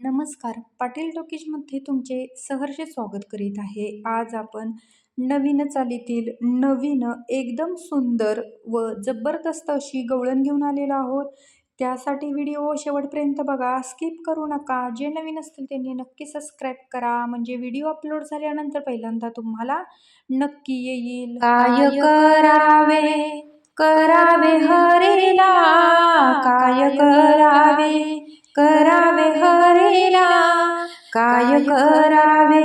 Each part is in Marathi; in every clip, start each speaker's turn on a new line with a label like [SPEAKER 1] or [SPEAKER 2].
[SPEAKER 1] नमस्कार. पाटील टॉकीजमध्ये तुमचे सहर्ष स्वागत करीत आहे. आज आपण नवीन चालीतील नवीन एकदम सुंदर व जबरदस्त अशी गवळण घेऊन आलेलो आहोत. त्यासाठी व्हिडिओ शेवटपर्यंत बघा. स्किप करू नका. जे नवीन असतील त्यांनी नक्की सबस्क्राईब करा. म्हणजे व्हिडिओ अपलोड झाल्यानंतर पहिल्यांदा तुम्हाला नक्की येईल.
[SPEAKER 2] काय करावे? करावे हरेला? काय करावे? करावे हरेला काय करावे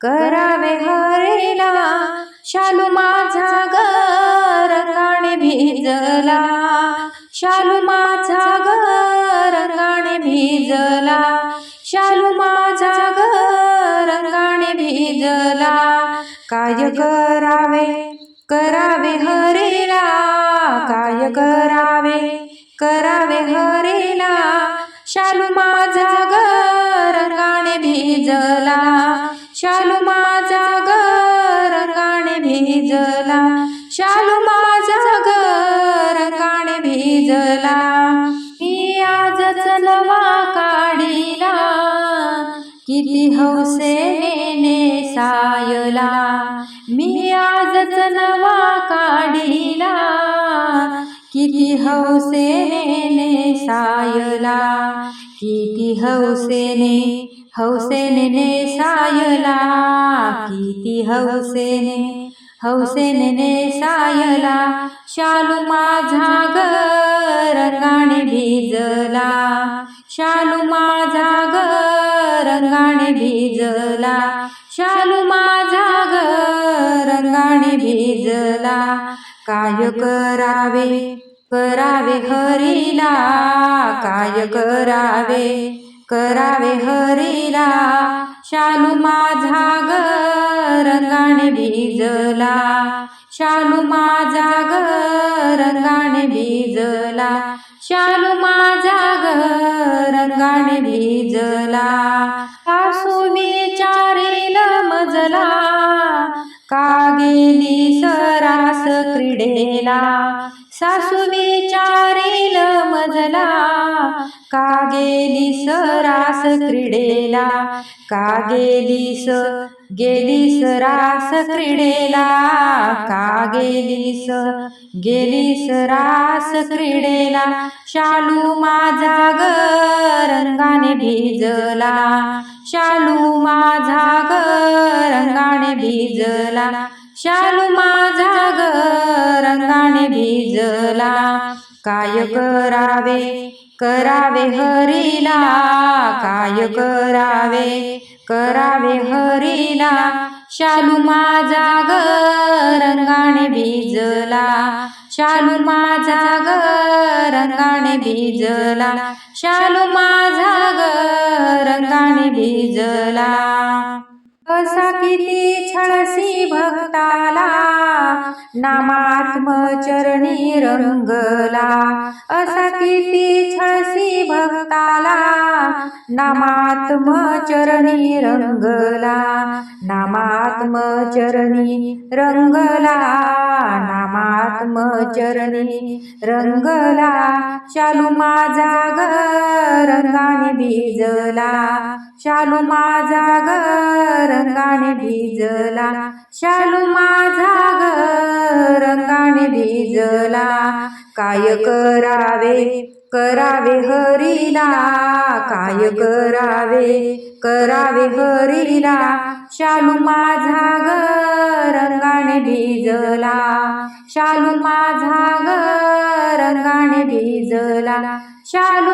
[SPEAKER 2] करावे हरेला शालू माझा घर रंगाने भिजला. शालू माझा घर रंगाने भिजला. शालू माझा घर भिजला. काय करावे करावे हरेला काय करावे करावे हरेला शालू माझा घर भिजला शालू माझा घर रंगाने भिजला. शालू माझा घर रंगाने भिजला. मी आजच नवा काढीला. किती हौसेने सायला मी आजच नवा काढीला. किती हौसेने सायला किती हौसेने हौसेने सायला किती हौसेने हौसेने सायला. शालू माझा घर रंगाने भिजला शालू माझा घर रंगाने भिजला शालू माझा घर रंगाने भिजला. काय करावे करावे हरीला काय करावे? करावे हरीला. शालू माझा घर भिजला. शालू माझा घर रंगाने भिजला. शालू माझा घर रंगाने भिजला. सासू विचारेल मजला. का गेली सरास क्रीडेला. सासू विचारे समजला का गेली सरास क्रीडेला का गेलीस गेलीस रास क्रीडेला का गेलीस गेलीस रास क्रीडेला शालू माझा ग रंगाने भिजला शालू माझा ग रंगाने भिजला शालू माझा रंगाने भिजला. काय करावे करावे हरीला. काय करावे करावे हरीला. शालू माझा ग रंगाने भिजला. शालू माझा ग रंगाने भिजला. शालू माझा ग रंगाने भिजला. कसा किती छळसी भक्ताला नामात्मचरणी रंगला. असा किती छळसी भक्ताला नामात्मचरणी रंगला नामात्मचरणी रंगला नामात्मचरणी रंगला शालू माझा घर रंगाने भिजला शालू माझा घर रंगाने भिजला शालू माझा घर रंगाने भिजला काय करावे? करावे हरीला काय करावे? करावे हरीला शालू माझा ग रंगाने भिजला. शालू माझा ग रंगाने भिजला. शालू